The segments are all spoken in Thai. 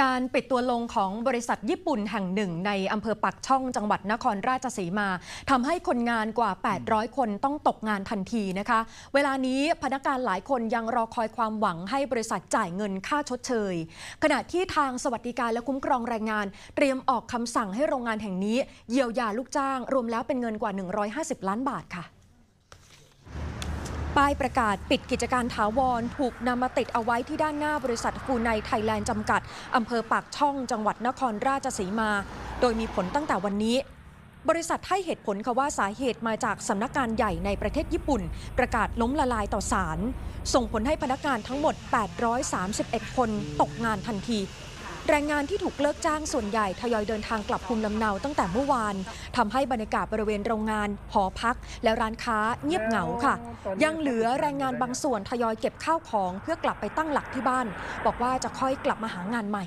การปิดตัวลงของบริษัทญี่ปุ่นแห่งหนึ่ง ในอำเภอปักช่องจังหวัดนครราชสีมาทำให้คนงานกว่า 800 คนต้องตกงานทันทีนะคะ เวลานี้พนักงานหลายคนยังรอคอยความหวังให้บริษัทจ่ายเงินค่าชดเชย ขณะที่ทางสวัสดิการและคุ้มครองแรงงาน เตรียมออกคำสั่งให้โรงงานแห่งนี้ เยียวยาลูกจ้าง รวมแล้วเป็นเงินกว่า 150 ล้านบาทค่ะ ป้ายประกาศปิดกิจการถาวร ถูกนำมาติดเอาไว้ที่ด้านหน้าบริษัทฟูไนไทยแลนด์จำกัดอำเภอปากช่องจังหวัดนครราชสีมา โดยมีผลตั้งแต่วันนี้ บริษัทให้เหตุผลค่ะว่าสาเหตุมาจากสำนักงานใหญ่ในประเทศญี่ปุ่น ประกาศล้มละลายต่อศาลส่งผลให้พนักงานทั้งหมด 831 คนตกงานทันที แรงงานที่ถูกเลิกจ้างส่วนใหญ่ทยอยเดินทางกลับภูมิลำเนาตั้งแต่เมื่อวานทำให้บรรยากาศบริเวณโรงงาน หอพัก และร้านค้าเงียบเหงาค่ะ ยังเหลือแรงงานบางส่วนทยอยเก็บข้าวของเพื่อกลับไปตั้งหลักที่บ้าน บอกว่าจะค่อยกลับมาหางานใหม่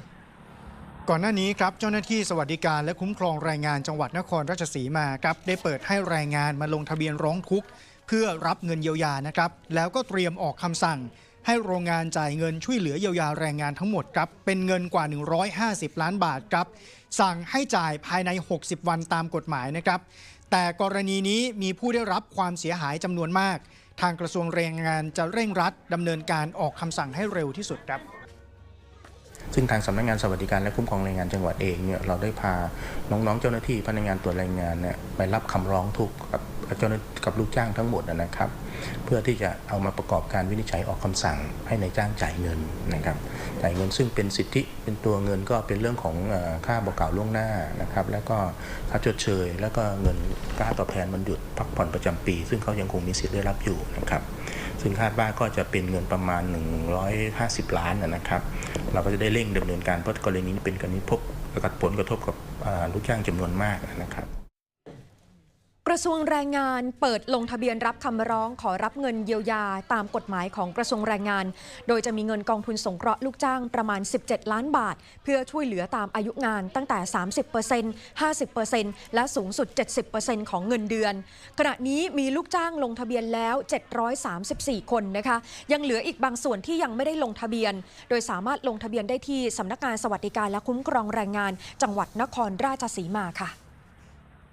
ก่อนหน้านี้ครับเจ้าหน้าที่สวัสดิการและคุ้มครองแรงงานจังหวัดนครราชสีมาครับได้เปิดให้แรงงานมาลงทะเบียนร้องทุกข์เพื่อรับเงินเยียวยานะครับ แล้วก็เตรียมออกคำสั่ง ให้โรงงานจ่ายเงินช่วยเหลือเยียวยาแรงงานทั้งหมดครับ เป็นเงินกว่า 150 ล้านบาทครับ สั่งให้จ่ายภายใน 60 วันตามกฎหมายนะครับ แต่กรณีนี้มีผู้ได้รับความเสียหายจำนวนมาก ทางกระทรวงแรงงานจะเร่งรัดดำเนินการออกคำสั่งให้เร็วที่สุดครับ ซึ่งทางสำนักงานสวัสดิการและคุ้มครองแรงงานจังหวัดเองเนี่ยเราได้พาน้องๆเจ้าหน้าที่พนักงานตรวจแรงงานเนี่ยไปรับคำร้องทุกข์กับเจ้าหน้ากับลูกจ้างทั้งหมดนะครับ เพื่อที่จะเอามาประกอบการวินิจฉัยออกคำสั่งให้ในจ้างจ่ายเงินนะครับจ่ายเงินซึ่งเป็นสิทธิเป็นตัวเงินก็เป็นเรื่องของค่าบอกกล่าวล่วงหน้านะครับ แล้วก็ค่าชดเชย แล้วก็เงินค่าตอบแทนวันหยุดพักผ่อนประจำปี ซึ่งเขายังคงมีสิทธิ์ได้รับอยู่นะครับ ซึ่งคาดว่าก็จะเป็นเงินประมาณ 150 ล้านนะครับ เราก็จะได้เร่งดำเนินการเพราะกรณีนี้เป็นกรณีพบกับผลกระทบกับลูกจ้างจำนวนมากนะครับ ระทรวงแรงงานเปิดลงทะเบียนรับคำร้องขอรับเงินเยียวยาตามกฎหมายของกระทรวงแรงงาน โดยจะมีเงินกองทุนสงเคราะห์ลูกจ้างประมาณ 17 ล้านบาท เพื่อช่วยเหลือตามอายุงานตั้งแต่ 30% 50%และสูงสุด 70%ของเงินเดือน ขณะนี้มีลูกจ้างลงทะเบียนแล้ว 734 คนนะคะ ยังเหลืออีกบางส่วนที่ยังไม่ได้ลงทะเบียน โดยสามารถลงทะเบียนได้ที่สำนักงานสวัสดิการและคุ้มครองแรงงาน จังหวัดนครราชสีมาค่ะ